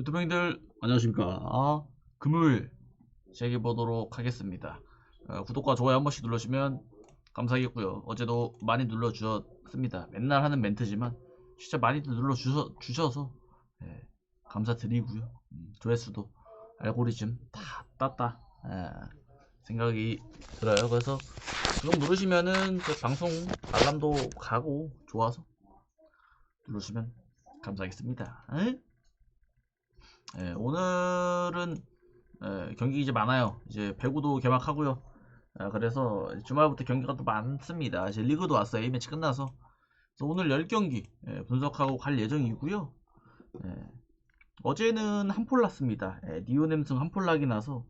유튜브 형들 안녕하십니까. 아, 금요일 시작해보도록 하겠습니다. 어, 구독과 좋아요 한 번씩 눌러주시면 감사하겠고요. 어제도 많이 눌러주셨습니다. 맨날 하는 멘트지만 진짜 많이들 눌러주셔 서 예, 감사드리고요. 음, 조회수도 알고리즘 다 땄다. 예, 생각이 들어요. 그래서 그거 누르시면은 그 방송 알람도 가고 좋아서 누르시면 감사하겠습니다. 에? 예, 오늘은 예, 경기 이제 많아요. 이제 배구도 개막하고요. 아, 그래서 주말부터 경기가 또 많습니다. 이제 리그도 왔어요. A매치 끝나서. 오늘 10경기 예, 분석하고 갈 예정이고요. 예, 어제는 한폴 났습니다. 예, 니오넴승 한폴 나기 나서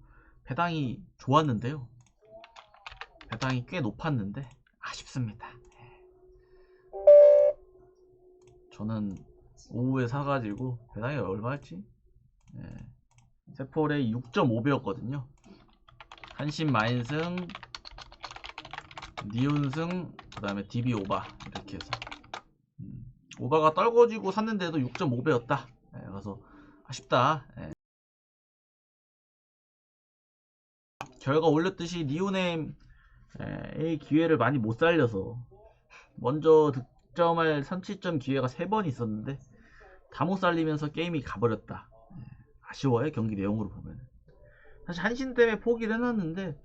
배당이 좋았는데요. 배당이 꽤 높았는데 아쉽습니다. 예. 저는 오후에 사가지고 배당이 얼마였지? 예. 세폴에 6.5배였거든요. 한신 마인승, 니온승, 그 다음에 DB 오바 이렇게 해서 음, 오바가 떨궈지고 샀는데도 6.5배였다. 예, 그래서 아쉽다. 예. 결과 올렸듯이 니온엠의 기회를 많이 못 살려서 먼저 득점할 선취점 기회가 3번 있었는데 다 못 살리면서 게임이 가버렸다. 아쉬워요 경기 내용으로 보면 사실 한신 때문에 포기를 해놨는데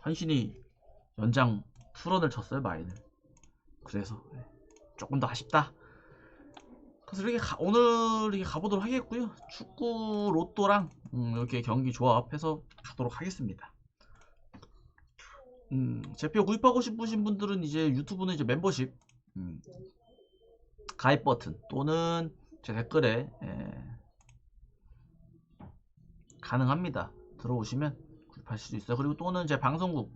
한신이 연장 투런을 쳤어요 마인을 그래서 네, 조금 더 아쉽다. 그래서 이렇게 가, 오늘 이렇게 가보도록 하겠고요. 축구 로또랑 음, 이렇게 경기 조합해서 가도록 하겠습니다. 음, 제표 구입하고 싶으신 분들은 이제 유튜브는 이제 멤버십 음, 가입 버튼 또는 제 댓글에 예, 가능합니다. 들어오시면 구입하실 수 있어요. 그리고 또는 제 방송국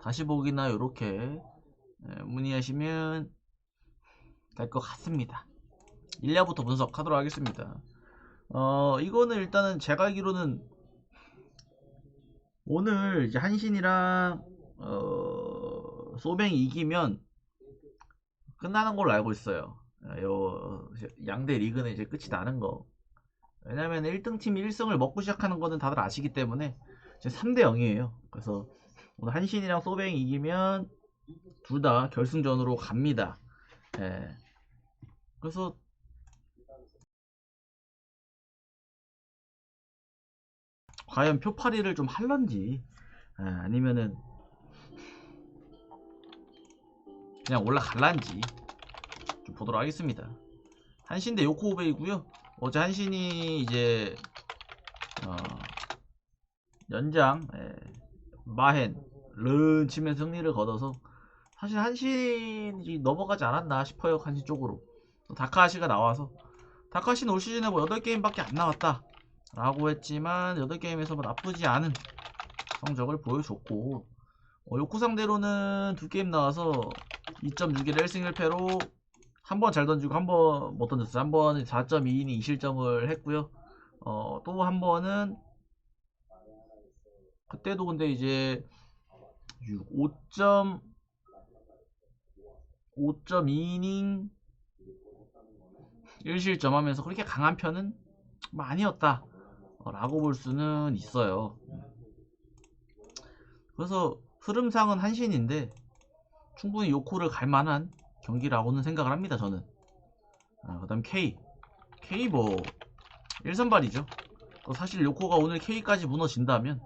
다시 보기나 이렇게 예, 문의하시면 될 것 같습니다. 1야부터 분석하도록 하겠습니다. 어, 이거는 일단은 제가 알기로는 오늘 이제 한신이랑 어, 소뱅이 이기면 끝나는 걸로 알고 있어요. 어, 요 양대 리그는 이제 끝이 나는 거. 왜냐면 1등 팀이 1승을 먹고 시작하는 거는 다들 아시기 때문에 이제 3대 0이에요. 그래서 오늘 한신이랑 소뱅이 이기면 둘 다 결승전으로 갑니다. 예. 그래서 과연 표파리를 좀 할런지 예, 아니면은 그냥 올라갈란지 좀 보도록 하겠습니다. 한신 대 요코우베이고요. 어제 한신이 이제 어, 연장 예, 마헨 른 치면 승리를 거둬서 사실 한신이 넘어가지 않았나 싶어요 한신 쪽으로. 다카시가 나와서. 다카시는 올 시즌에 뭐 8게임밖에 안 나왔다 라고 했지만 8게임에서 뭐 나쁘지 않은 성적을 보여줬고 어, 요쿠 상대로는 두 게임 나와서 2.6일 1승 1패로 한 번 잘 던지고 한 번 못 던졌어요. 한 번은 4.2이닝 2실점을 했고요. 어, 또 한 번은 그때도 근데 이제 5. 5.2이닝 1실점 하면서 그렇게 강한 편은 아니었다 라고 볼 수는 있어요 그래서 흐름상은 한신인데 충분히 요코를 갈 만한 경기라고는 생각을 합니다 저는. 아, 그 다음 K. K 뭐 1선발이죠. 사실 요코가 오늘 K까지 무너진다면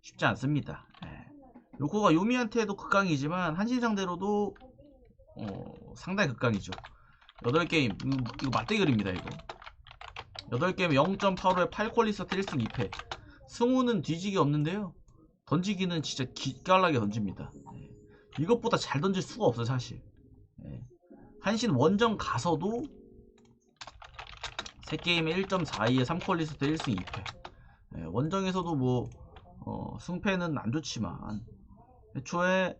쉽지 않습니다. 예. 요코가 요미한테도 극강이지만 한신 상대로도 어, 상당히 극강이죠. 8게임 이거, 이거 맞대결입니다 이거. 8게임 0.85에 8퀄리스트 1승 2패. 승우는 뒤지기 없는데요. 던지기는 진짜 기깔나게 던집니다. 예. 이것보다 잘 던질 수가 없어요 사실. 예. 한신 원정 가서도 3게임에 1.42에 3퀄리스트 1승 2패. 예, 원정에서도 뭐 어, 승패는 안 좋지만 애초에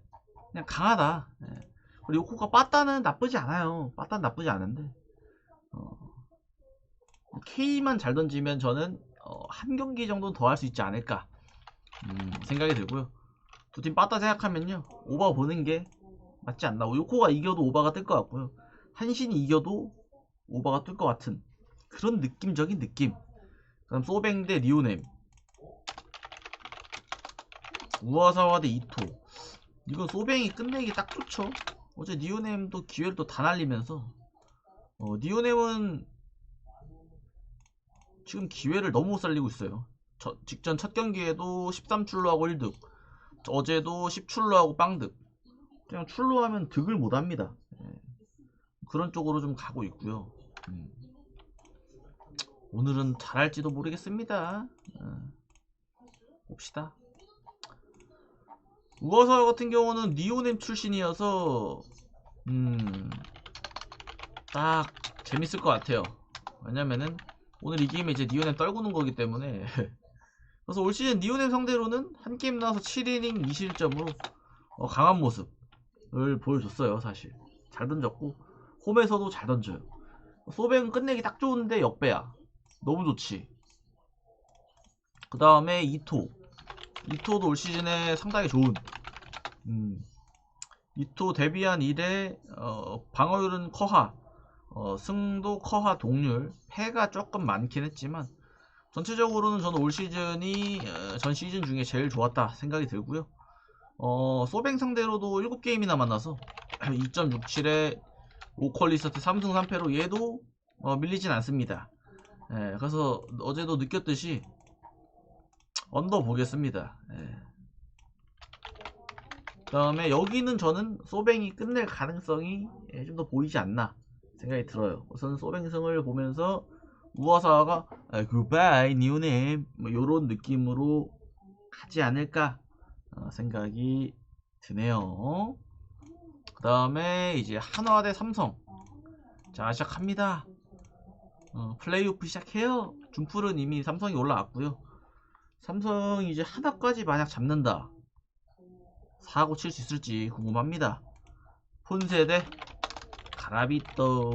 그냥 강하다. 예. 그리고 요코가 빠따는 나쁘지 않아요. 빠따는 나쁘지 않은데. 어, K만 잘 던지면 저는 어, 한 경기 정도는 더 할 수 있지 않을까 음, 생각이 들고요. 두 팀 빠따 생각하면요. 오버 보는 게 맞지 않나? 요코가 이겨도 오바가 뜰 것 같고요. 한신이 이겨도 오바가 뜰 것 같은 그런 느낌적인 느낌. 그다음 소뱅 대 리오넴 우아사와 대 이토. 이거 소뱅이 끝내기 딱 좋죠. 어제 니오넴도 기회를 또 다 날리면서. 어, 니오넴은 지금 기회를 너무 못 살리고 있어요. 저- 직전 첫 경기에도 13출루 하고 1득. 어제도 10출루 하고 빵득 그냥 출루하면 득을 못 합니다 예. 그런 쪽으로 좀 가고 있고요 음. 오늘은 잘할지도 모르겠습니다 어. 봅시다 우어서 같은 경우는 니오넴 출신이어서 음, 딱 재밌을 것 같아요. 왜냐면은 오늘 이 게임에 이제 니오넴 떨구는 거기 때문에 그래서 올 시즌 니오넴 상대로는 한 게임 나와서 7이닝 2실점으로 어, 강한 모습 을 보여줬어요. 사실 잘 던졌고 홈에서도 잘 던져요. 소뱅은 끝내기 딱 좋은데 역배야. 너무 좋지. 그 다음에 이토. 이토도 올 시즌에 상당히 좋은 음, 이토 데뷔한 이래 어, 방어율은 커하 어, 승도 커하 동률 패가 조금 많긴 했지만 전체적으로는 저는 올 시즌이 어, 전 시즌 중에 제일 좋았다 생각이 들고요 어, 소뱅 상대로도 7게임이나 만나서 2.67에 5퀄리스트 3승 3패로 얘도 어, 밀리진 않습니다 예, 그래서 어제도 느꼈듯이 언더 보겠습니다. 예. 그 다음에 여기는 저는 소뱅이 끝낼 가능성이 예, 좀더 보이지 않나 생각이 들어요. 우선 소뱅승을 보면서 우어사가 아, 굿바이 니오넴 뭐 이런 느낌으로 가지 않을까 어, 생각이 드네요. 그 다음에 이제 한화 대 삼성 자 시작합니다. 어, 플레이오프 시작해요. 준풀은 이미 삼성이 올라왔고요. 삼성이 이제 하나까지 만약 잡는다. 사고 칠 수 있을지 궁금합니다. 폰세 대 가라비또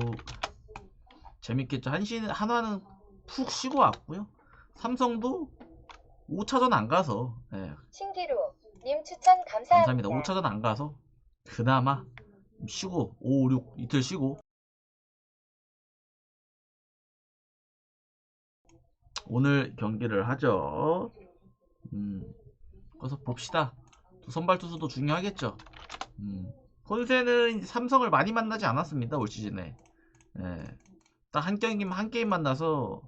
재밌겠죠. 한시는 한화는 푹 쉬고 왔고요. 삼성도 5차전 안 가서 예, 신기루 님 추천 감사합니다. 감사합니다. 5차전 안 가서 그나마 좀 쉬고 5, 6 이틀 쉬고 오늘 경기를 하죠. 음, 그래서 봅시다. 또 선발 투수도 중요하겠죠. 음, 폰세는 삼성을 많이 만나지 않았습니다 올 시즌에. 예, 딱한 경기만 한 게임 만나서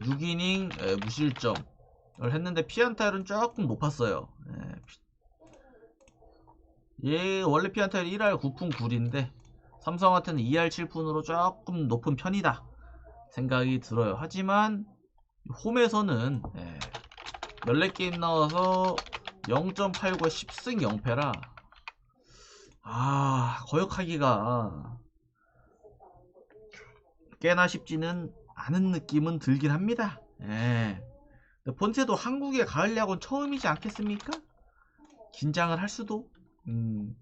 6이닝 예, 무실점을 했는데 피안타율은 조금 높았어요. 예, 원래 피안타율 1할 9푼 9리인데 삼성한테는 2할 7푼으로 조금 높은 편이다. 생각이 들어요. 하지만 홈에서는 예, 14게임 나와서 0.89에 10승 0패라 아 거역하기가 꽤나 쉽지는 않은 느낌은 들긴 합니다. 예. 본체도 한국의 가을 야구는 처음이지 않겠습니까? 긴장을 할 수도. 음.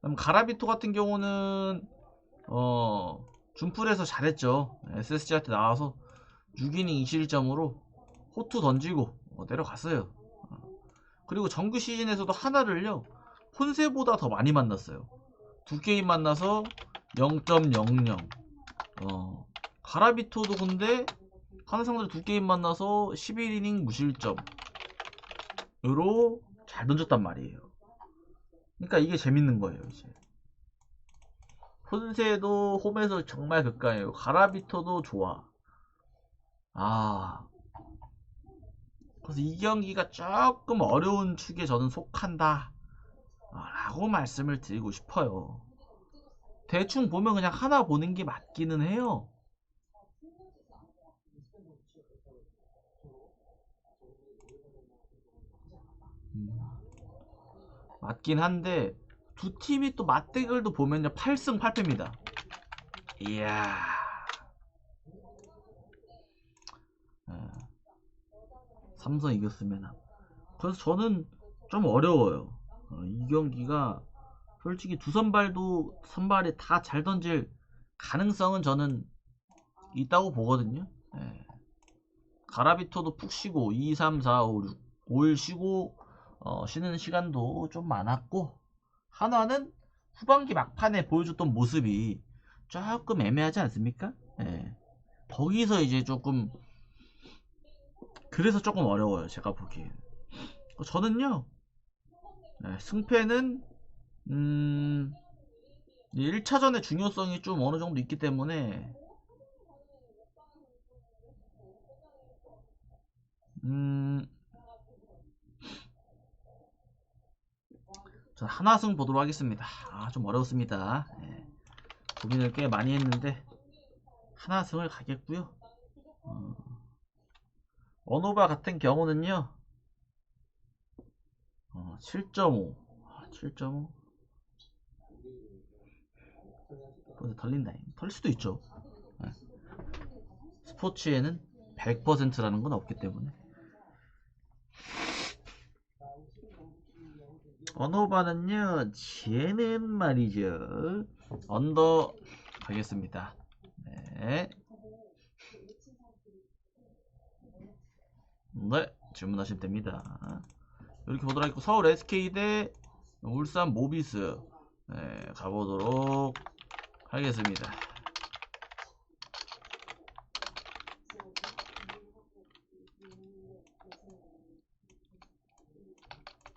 그럼 가라비토 같은 경우는 어 준풀에서 잘했죠. SSG한테 나와서 6이닝 2실점으로 호투 던지고 어, 내려갔어요. 어. 그리고 정규 시즌에서도 하나를요. 폰세보다 더 많이 만났어요. 두 게임 만나서 0.00. 어, 가라비토도 근데 하나상들 두 게임 만나서 11이닝 무실점으로 잘 던졌단 말이에요. 그러니까 이게 재밌는 거예요, 이제. 폰세도 홈에서 정말 극강이에요. 가라비토도 좋아. 아. 그래서 이 경기가 조금 어려운 축에 저는 속한다. 아, 라고 말씀을 드리고 싶어요. 대충 보면 그냥 하나 보는 게 맞기는 해요. 맞긴 한데 두 팀이 또 맞대결도 보면요 8승 8패입니다. 이야. 예. 삼성 이겼으면 그래서 저는 좀 어려워요. 어, 이 경기가 솔직히 두 선발도 선발이 다잘 던질 가능성은 저는 있다고 보거든요. 예. 가라비토도 푹 쉬고 2, 3, 4, 5, 6, 5일 쉬고 어, 쉬는 시간도 좀 많았고 한화는 후반기 막판에 보여줬던 모습이 조금 애매하지 않습니까? 예. 거기서 이제 조금 그래서 조금 어려워요 제가 보기엔 어, 저는요 네, 승패는 음 1차전의 중요성이 좀 어느 정도 있기 때문에 음, 전 하나승 보도록 하겠습니다. 아, 좀 어렵습니다. 예. 고민을 꽤 많이 했는데 하나승을 가겠고요. 어, 원오바 같은 경우는요. 어, 7.5. 아, 7.5. 벌써 털린다. 털릴 수도 있죠. 예. 스포츠에는 100%라는 건 없기 때문에. 언어바는요, 쟤는 말이죠. 언더 가겠습니다. 네. 네, 질문하시면 됩니다. 이렇게 보도록 하겠고, 서울 SK 대 울산 모비스. 네, 가보도록 하겠습니다.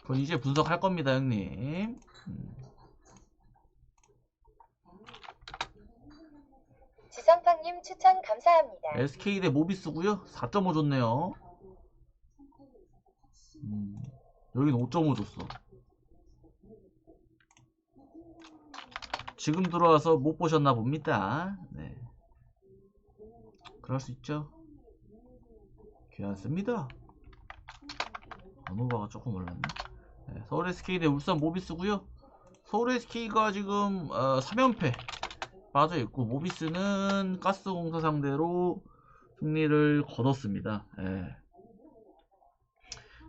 그건 이제 분석할 겁니다, 형님. 음. 지성팡님 추천 감사합니다. SK 대 모비스고요. 4.5 줬네요. 음, 여긴 5.5 줬어. 지금 들어와서 못 보셨나 봅니다. 네. 그럴 수 있죠. 괜찮습니다. 안오바가 조금 올랐네. 네, 서울 SK 대 울산 모비스고요. 서울 SK가 지금 어, 3연패 빠져 있고 모비스는 가스공사 상대로 승리를 거뒀습니다. 예.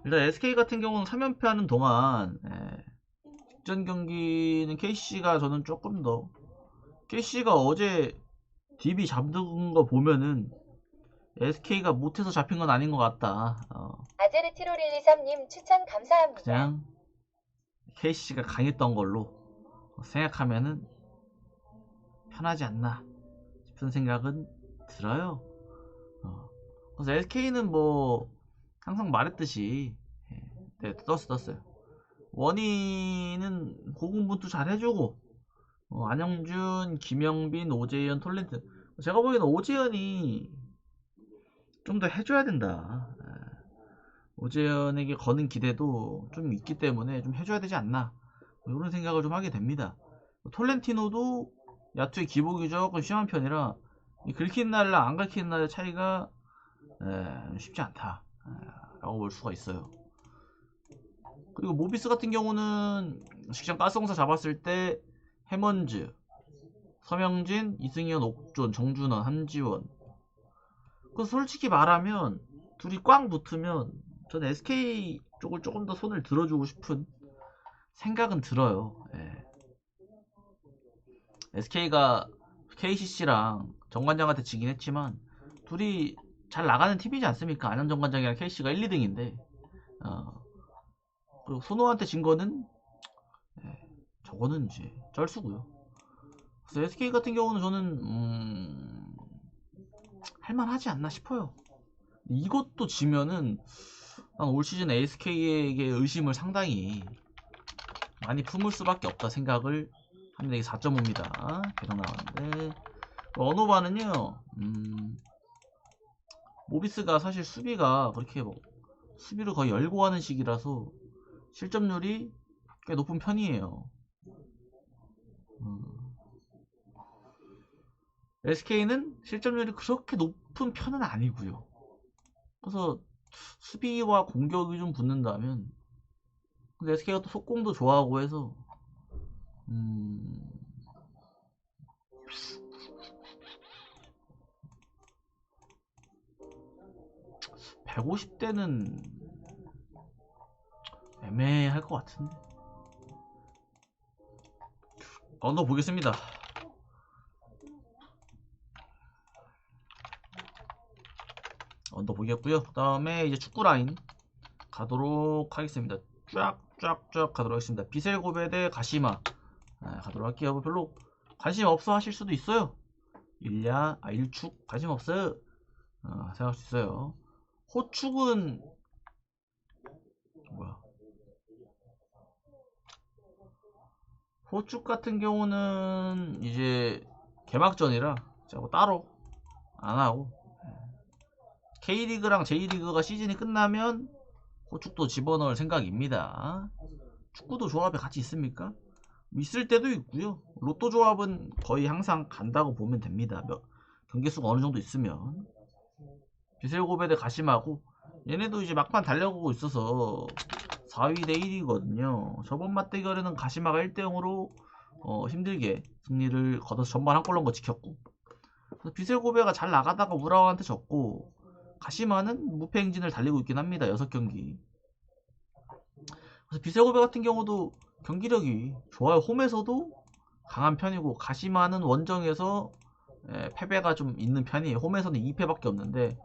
일단 SK 같은 경우는 3연패 하는 동안 예. 직전 경기는 KC가 저는 조금 더 KC가 어제 DB 잡는 거 보면은 SK가 못해서 잡힌 건 아닌 것 같다. 어, 아제르티로123님 추천 감사합니다. 그냥 KC가 강했던 걸로 생각하면은 편하지 않나 싶은 생각은 들어요. 어. 그래서 SK는 뭐 항상 말했듯이 예, 네, 떴어 떴어요. 원희는 고군분투 잘 해주고 어, 안영준, 김영빈, 오재현, 톨렌트 제가 보기에는 오재현이 좀 더 해줘야 된다. 예. 오재현에게 거는 기대도 좀 있기 때문에 좀 해줘야 되지 않나 뭐 이런 생각을 좀 하게 됩니다. 톨렌티노도 야투의 기복이 조금 심한 편이라 이 긁힌 날이랑 안 긁힌 날의 차이가 에, 쉽지 않다 에, 라고 볼 수가 있어요 그리고 모비스 같은 경우는 직장 가스공사 잡았을 때 해먼즈 서명진, 이승현, 옥존, 정준원, 한지원 그 솔직히 말하면 둘이 꽝 붙으면 저는 SK 쪽을 조금 더 손을 들어주고 싶은 생각은 들어요 예. SK가 KCC랑 정관장한테 지긴 했지만 둘이 잘 나가는 팀이지 않습니까? 안현 정관장이랑 KCC가 1, 2등인데 어. 그리고 손호한테 진 거는 네, 저거는 이제 쩔수고요. 그래서 SK 같은 경우는 저는 음, 할만하지 않나 싶어요. 이것도 지면은 난 올 시즌 SK에게 의심을 상당히 많이 품을 수밖에 없다 생각을 합니다. 이게 4.5입니다. 계속 나왔는데 언어바는요. 음, 모비스가 사실 수비가 그렇게 뭐 수비를 거의 열고 하는 식이라서 실점률이 꽤 높은 편이에요. 음. SK는 실점률이 그렇게 높은 편은 아니고요. 그래서 수비와 공격이 좀 붙는다면 근데 SK가 또 속공도 좋아하고 해서 음... 150 대는 애매할 것 같은데. 언더 보겠습니다. 보겠고요. 그 다음에 이제 축구 라인 가도록 하겠습니다. 쫙쫙쫙 가도록 하겠습니다. 비셀고베 대 가시마 네, 가도록 할게요. 별로 관심 없어 하실 수도 있어요. 일야, 아, 일축 관심 없어요. 어, 생각할 수 있어요. 호축은 뭐야? 호축 같은 경우는 이제 개막전이라 제가 뭐 따로 안 하고 K리그랑 J리그가 시즌이 끝나면 호축도 집어넣을 생각입니다. 축구도 조합에 같이 있습니까? 있을 때도 있고요. 로또 조합은 거의 항상 간다고 보면 됩니다. 몇- 경기 수가 어느 정도 있으면 비셀고베드 가심하고 얘네도 이제 막판 달려가고 있어서 4위 대 1위거든요. 저번 맞대결에는 가시마가 1대 0으로 어, 힘들게 승리를 거둬서 전반 한 골 넣은 거 지켰고 비셀고베가 잘 나가다가 우라와한테 졌고 가시마는 무패 행진을 달리고 있긴 합니다. 6경기. 그래서 비셀고베 같은 경우도 경기력이 좋아요. 홈에서도 강한 편이고 가시마는 원정에서 에, 패배가 좀 있는 편이에요. 홈에서는 2패밖에 없는데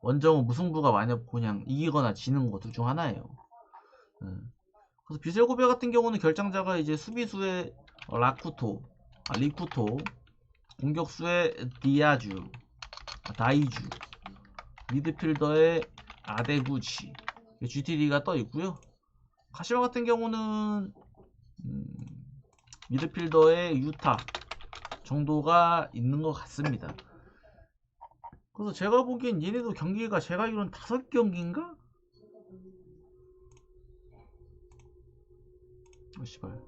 원정은 무승부가 만약 그냥 이기거나 지는 거 둘 중 하나예요. 음. 그래서 비셀고베 같은 경우는 결장자가 이제 수비수의 라쿠토, 아, 리쿠토, 공격수의 디아주, 아, 다이주, 미드필더의 아데구치, GTD가 떠 있고요. 가시마 같은 경우는 음, 미드필더의 유타 정도가 있는 것 같습니다. 그래서 제가 보기엔 얘네도 경기가 제가 알기로는 다섯 경기인가? 어, 씨발.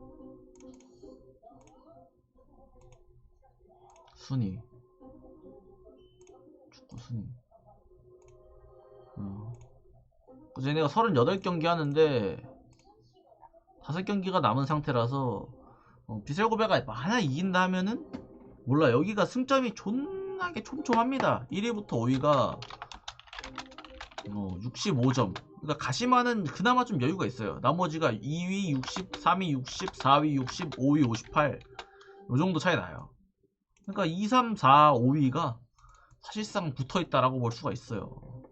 순위. 축구 순위. 어. 그래서 얘네가 38경기 하는데, 5경기가 남은 상태라서, 어, 비셀고베가 만약 이긴다면은, 몰라, 여기가 승점이 존나게 촘촘합니다. 1위부터 5위가, 어, 65점. 그러니까 가시마는 그나마 좀 여유가 있어요. 나머지가 2위 60, 3위 60, 4위 60, 5위 58. 요 정도 차이 나요. 그러니까 2, 3, 4, 5위가 사실상 붙어 있다라고 볼 수가 있어요.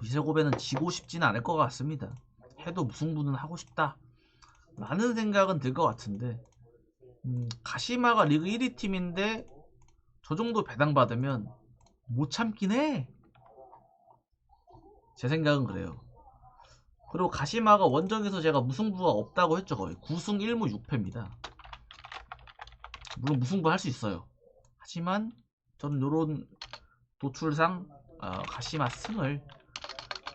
비세고배는 지고 싶지는 않을 것 같습니다. 해도 무승부는 하고 싶다. 라는 생각은 들 것 같은데, 음, 가시마가 리그 1위 팀인데, 저 정도 배당받으면 못 참긴 해. 제 생각은 그래요. 그리고 가시마가 원정에서 제가 무승부가 없다고 했죠. 거의 9승 1무 6패입니다. 물론 무승부 할 수 있어요. 하지만 저는 요런 도출상 어, 가시마 승을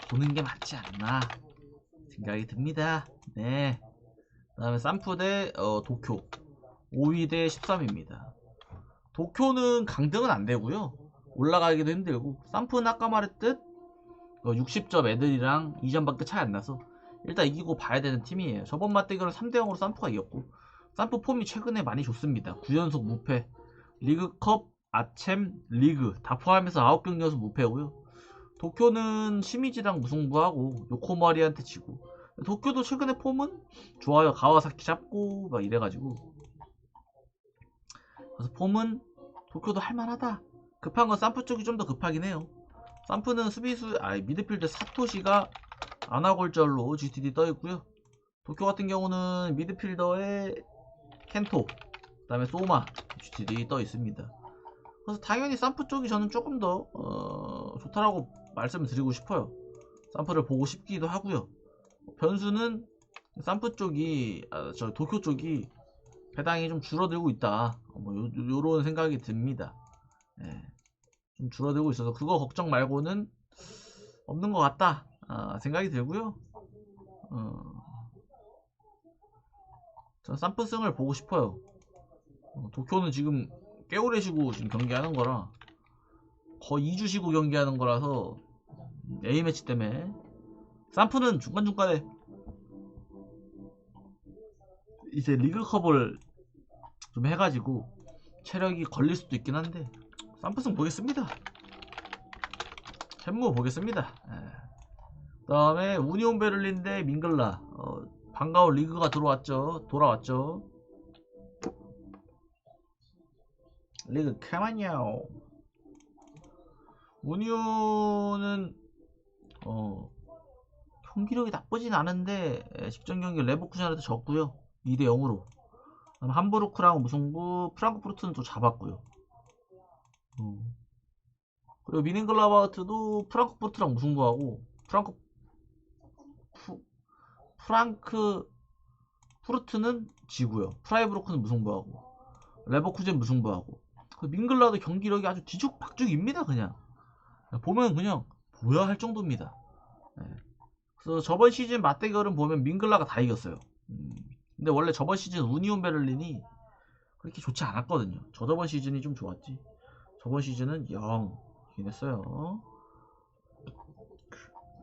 보는 게 맞지 않나 생각이 듭니다. 네. 그 다음에 산프 대 어, 도쿄 5위 대 13위입니다. 도쿄는 강등은 안 되고요. 올라가기도 힘들고 산프는 아까 말했듯 60점 애들이랑 2점밖에 차이 안 나서 일단 이기고 봐야 되는 팀이에요. 저번 맞대결은 3대 0으로 산프가 이겼고 산프 폼이 최근에 많이 좋습니다. 9연속 무패, 리그컵, 아챔, 리그 다 포함해서 9경기 연속 무패고요. 도쿄는 시미지랑 무승부하고 요코마리한테 지고 도쿄도 최근에 폼은 좋아요. 가와사키 잡고 막 이래가지고 그래서 폼은 도쿄도 할만하다. 급한 건 산프 쪽이 좀 더 급하긴 해요. 산프는 수비수, 아 미드필드 사토시가 아나골절로 GTD 떠 있고요. 도쿄 같은 경우는 미드필더의 켄토, 그 다음에 소마 GTD 떠 있습니다. 그래서 당연히 산프 쪽이 저는 조금 더 어, 좋다라고 말씀을 드리고 싶어요. 산프를 보고 싶기도 하고요. 변수는 산프 쪽이, 아, 저 도쿄 쪽이 배당이 좀 줄어들고 있다. 뭐 요, 요런 생각이 듭니다. 예. 좀 줄어들고 있어서 그거 걱정 말고는 없는 것 같다 아, 생각이 들고요. 어, 전 쌈프승을 보고 싶어요. 어, 도쿄는 지금 쉬고 지금 경기하는 거라 거의 2주 쉬고 경기하는 거라서 A매치 때문에 쌈프는 중간중간에 이제 리그컵을 좀 해가지고 체력이 걸릴 수도 있긴 한데 쌈프승 보겠습니다. 햄무 보겠습니다. 그 다음에 우니온 베를린 대 밍글라 어, 반가운 리그가 들어왔죠. 돌아왔죠. 리그 캐마냐오 우니온은 어, 경기력이 나쁘진 않은데 에, 직전 경기 레버쿠젠한테 졌고요. 2대 0으로 그다음 함부르크랑 무승부, 프랑크푸르트는 또 잡았고요. 어. 그리고 미넨글라바트도 프랑크푸르트랑 무승부하고 프랑크 푸, 프랑크 푸르트는 지고요. 프라이브로크는 무승부하고 레버쿠젠 무승부하고 그 민글라도 경기력이 아주 뒤죽박죽입니다 그냥 보면 그냥 뭐야 할 정도입니다. 예. 그래서 저번 시즌 맞대결은 보면 민글라가 다 이겼어요. 음, 근데 원래 저번 시즌 우니온 베를린이 그렇게 좋지 않았거든요. 저저번 시즌이 좀 좋았지. 저번 시즌은 0이긴 했어요.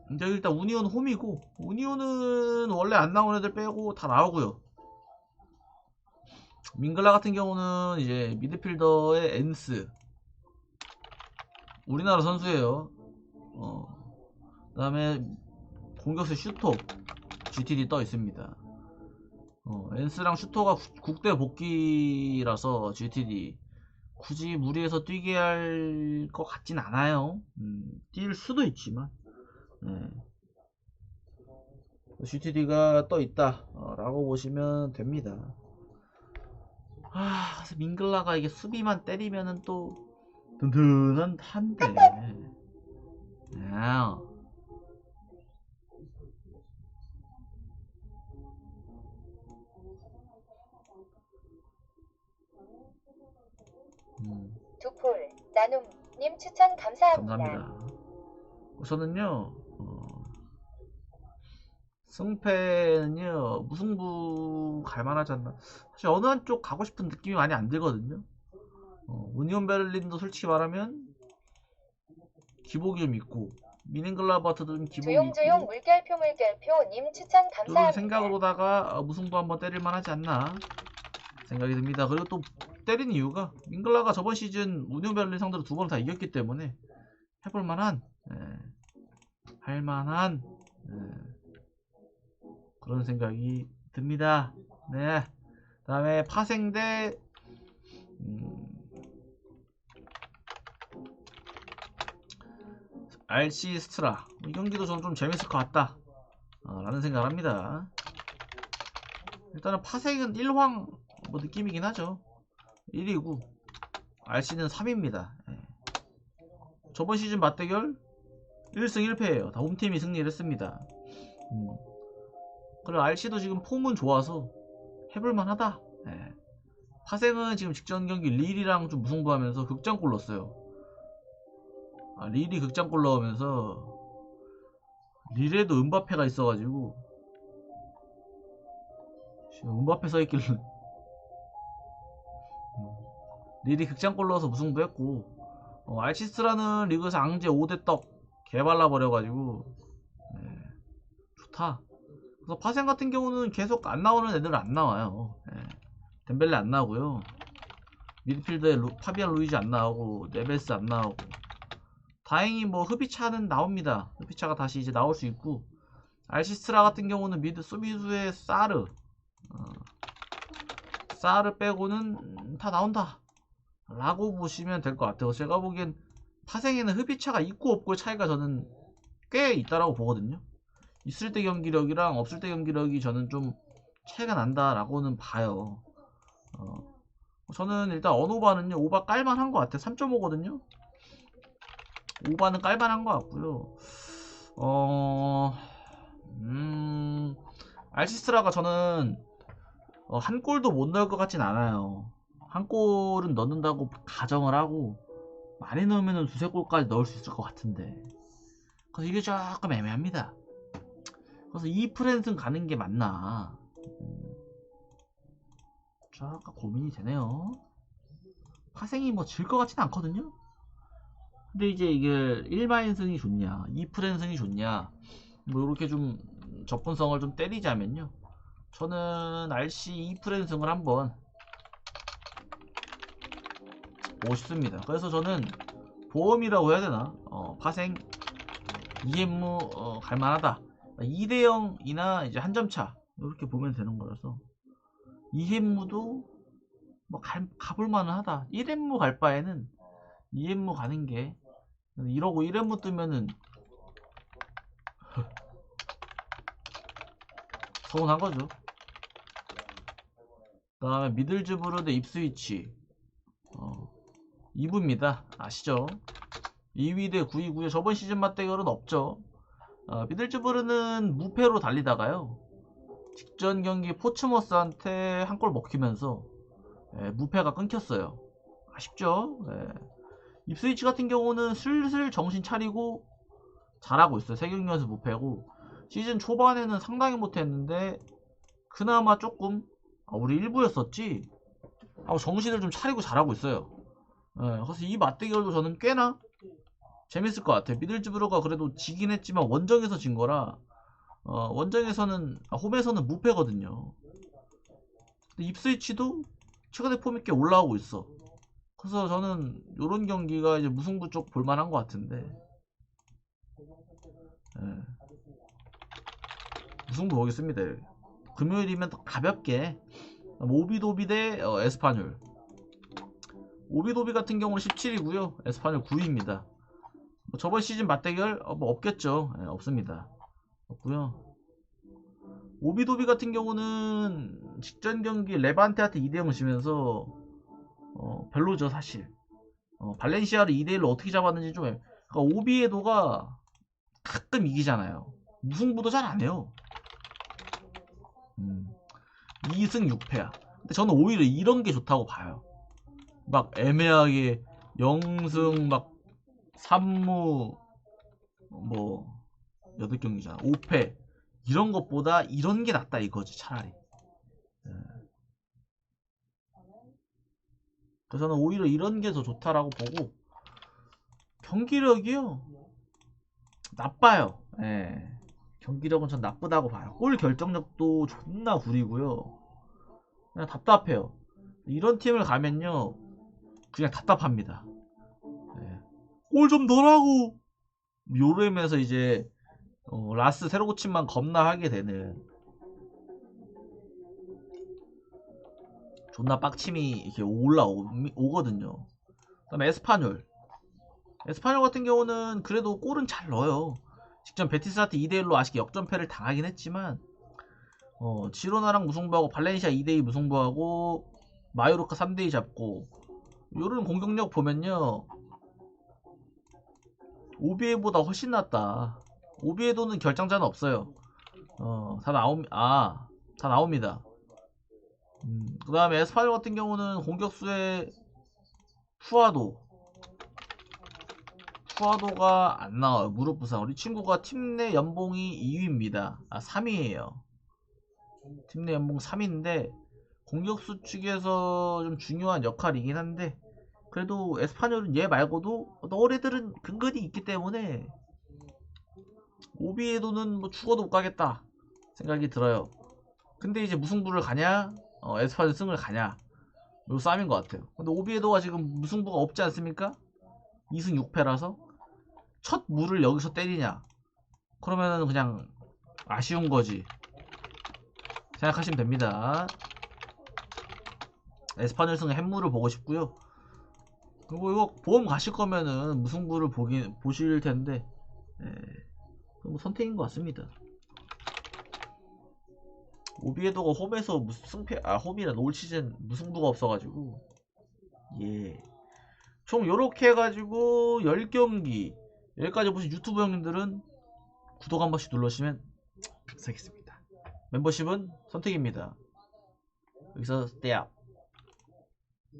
근데 일단 우니온 홈이고 우니온은 원래 안 나온 애들 빼고 다 나오고요. 민글라 같은 경우는 이제 미드필더의 엔스 우리나라 선수예요. 어. 그 다음에 공격수 슈터 GTD 떠 있습니다. 어, 엔스랑 슈터가 구- 국대 복귀라서 GTD 굳이 무리해서 뛰게 할 것 같진 않아요. 음, 뛸 수도 있지만 네. GTD가 떠 있다라고 보시면 됩니다. 아, 그래서 민글라가 이게 수비만 때리면은 또 든든한 한데. 야. 음, 두폴, 나눔님 추천 감사합니다. 감사합니다. 우선은요, 어, 승패는요, 무승부 갈만하지 않나. 사실 어느 한쪽 가고 싶은 느낌이 많이 안 들거든요. 어, 우니온 베를린도 솔직히 말하면 기복이 좀 있고, 미넨글라바트도 좀 기복이 조용 조용 있고, 물결표 물결표님 추천 좀 감사합니다. 생각으로다가 어, 무승부 한번 때릴 만 하지 않나 생각이 듭니다. 그리고 또 때린 이유가 민글라가 저번 시즌 우니온 베를린 상대로 두 번 다 이겼기 때문에 해볼 만한 예, 할 만한 예, 그런 생각이 듭니다. 네. 다음에 파생대 음, RC 스트라 이 경기도 저는 좀 재밌을 것 같다 어, 라는 생각을 합니다 일단은 파색은 1황 뭐 느낌이긴 하죠 1위고 RC는 3위입니다 예. 저번 시즌 맞대결 1승 1패예요 다 홈팀이 승리를 했습니다 음. 그리고 RC도 지금 폼은 좋아서 해볼만 하다 예. 파생은 지금 직전 경기 릴이랑 좀 무승부하면서 극장골 넣었어요 아, 릴이 극장골 넣으면서 릴에도 은바페가 있어가지고 은바페 써있길래 음. 릴이 극장골 넣어서 무승부했고 어, 알치스라는 리그에서 앙제 5대 떡 개발라 버려가지고 네, 좋다 그래서 파생 같은 경우는 계속 안 나오는 애들은 안 나와요 네. 덴벨레 안 나오고요 미드필더에 루- 파비안 루이즈 안 나오고 네베스 안 나오고 다행히 뭐 흡이차는 나옵니다. 흡이차가 다시 이제 나올 수 있고 알시스트라 같은 경우는 미드 수비수의 사르 어, 사르 빼고는 다 나온다 라고 보시면 될 것 같아요. 제가 보기엔 파생에는 흡이차가 있고 없고의 차이가 저는 꽤 있다라고 보거든요. 있을 때 경기력이랑 없을 때 경기력이 저는 좀 차이가 난다라고는 봐요. 어, 저는 일단 언오바는요 오바 깔만한 것 같아요. 3.5거든요. 오바는 깔만한 것 같고요. 어, 음, 알시스라가 저는 어, 한 골도 못 넣을 것 같진 않아요. 한 골은 넣는다고 가정을 하고 많이 넣으면 두세 골까지 넣을 수 있을 것 같은데. 그래서 이게 조금 애매합니다. 그래서 2프랜승 가는 게 맞나? 음, 조금 고민이 되네요. 파생이 뭐 질 것 같진 않거든요. 근데 이제 이게 1마인승이 좋냐 2프랜승이 좋냐 뭐 이렇게 좀 접근성을 좀 때리자면요 저는 RC 2프랜승을 한번 보고 싶습니다. 그래서 저는 보험이라고 해야 되나? 어, 파생 2엠무 어, 갈만하다. 2대0이나 이제 한 점차 이렇게 보면 되는 거라서. 2엠무도 뭐 갈- 가볼만은 하다. 1엠무 갈 바에는 2엠무 가는 게 이러고 1엠무 뜨면은 서운한 거죠. 그 다음에 미들즈부르 대 입스위치. 어, 2부입니다. 아시죠? 2위 대 9위고요 저번 시즌 맞대결은 없죠. 어, 미들즈부르는 무패로 달리다가요 직전 경기 포츠머스한테 한 골 먹히면서 예, 무패가 끊겼어요. 아쉽죠? 예. 입스위치 같은 경우는 슬슬 정신 차리고 잘하고 있어요. 세 경기에서 무패고. 시즌 초반에는 상당히 못했는데 그나마 조금 아, 우리 1부였었지. 하고 정신을 좀 차리고 잘하고 있어요 예, 그래서 이 맞대결도 저는 꽤나 재밌을 것 같아요. 미들즈브르가 그래도 지긴 했지만 원정에서 진 거라 어, 원정에서는 아, 홈에서는 무패거든요. 입스위치도 최근에 폼이 꽤 올라오고 있어. 그래서 저는 이런 경기가 이제 무승부 쪽 볼만한 것 같은데. 예. 무승부 보겠습니다. 금요일이면 더 가볍게. 오비도비 대 어, 에스파뇰 오비도비 같은 경우는 17이고요. 에스파뇰 9위입니다. 뭐 저번 시즌 맞대결 어, 뭐 없겠죠. 예, 없습니다. 없고요. 오비도비 같은 경우는 직전 경기 레반테한테 2대0을 지면서 어, 별로죠 사실. 어, 발렌시아를 2대1로 어떻게 잡았는지 좀 애- 그러니까 오비에도가 가끔 이기잖아요. 무승부도 잘 안 해요. 음, 2승 6패야. 근데 저는 오히려 이런 게 좋다고 봐요 막 애매하게 0승 막 3무 뭐 8경기잖아. 5패 이런 것보다 이런 게 낫다 이거지 차라리. 예. 그래서 저는 오히려 이런 게 더 좋다라고 보고 경기력이요. 나빠요. 예. 경기력은 전 나쁘다고 봐요. 골 결정력도 존나 구리고요. 그냥 답답해요. 이런 팀을 가면요 그냥 답답합니다 골좀 넣으라고 요르면서 이제 어, 라스 새로 고침만 겁나 하게 되는 존나 빡침이 이렇게 올라오거든요. 그 다음에 에스파뇰. 에스파뇰 같은 경우는 그래도 골은 잘 넣어요. 직전 베티스한테 2대1로 아쉽게 역전패를 당하긴 했지만 어, 지로나랑 무승부하고 발렌시아 2대2 무승부하고 마요르카 3대2 잡고 요런 공격력 보면요. 오비에보다 훨씬 낫다. 오비에도는 결장자는 없어요. 어, 다 나옵, 아, 다 나옵니다. 음, 그 다음에 에스파뇰 같은 경우는 공격수의 푸아도. 푸아도가 안 나와요. 무릎 부상. 우리 친구가 팀 내 연봉이 2위입니다. 아, 3위에요. 팀 내 연봉 3위인데, 공격수 측에서 좀 중요한 역할이긴 한데, 그래도 에스파뇰은 얘 말고도 너네들은 근거리 있기 때문에 오비에도는 뭐 죽어도 못 가겠다 생각이 들어요. 근데 이제 무승부를 가냐, 어, 에스파뇰 승을 가냐, 요 싸움인 것 같아요. 근데 오비에도가 지금 무승부가 없지 않습니까? 2승 6패라서 첫 물을 여기서 때리냐, 그러면은 그냥 아쉬운 거지. 생각하시면 됩니다. 에스파뇰 승 햄물을 보고 싶고요. 그리고 이거 보험 가실 거면은 무승부를 보긴 보실 텐데 예, 뭐 선택인 것 같습니다. 오비에도가 홈에서 승패 아 홈이라 올 시즌 무승부가 없어가지고 예. 총 요렇게 해가지고 10경기 여기까지 보신 유튜브 형님들은 구독 한 번씩 눌러주시면 감사하겠습니다. 멤버십은 선택입니다. 여기서 업